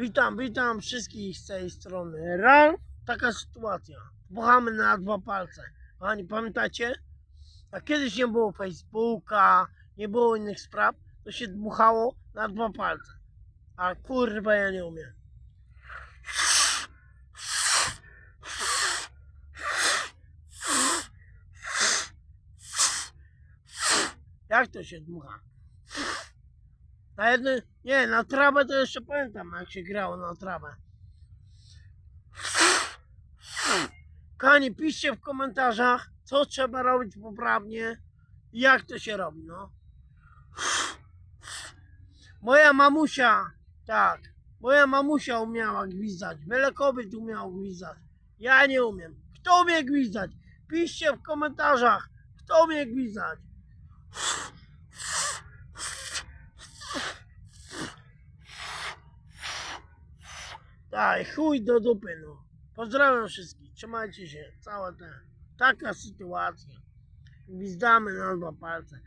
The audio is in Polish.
Witam, witam wszystkich z tej strony. Ralf, taka sytuacja. Dmuchamy na dwa palce. Kochani, pamiętacie? A kiedyś nie było Facebooka, nie było innych spraw, to się dmuchało na dwa palce. A kurwa ja nie umiem. Jak to się dmucha? Na jednym, nie, na trawę to jeszcze pamiętam, jak się grało na trawę. Kochani, piszcie w komentarzach, co trzeba robić poprawnie i jak to się robi, no. Moja mamusia, tak, moja mamusia umiała gwizdać, wiele kobiet umiało gwizdać. Ja nie umiem. Kto umie gwizdać? Piszcie w komentarzach, kto umie gwizdać. Daj, chuj do dupy, no. Pozdrawiam wszystkich, trzymajcie się, cała ta, taka sytuacja. Gwizdamy na dwa palce.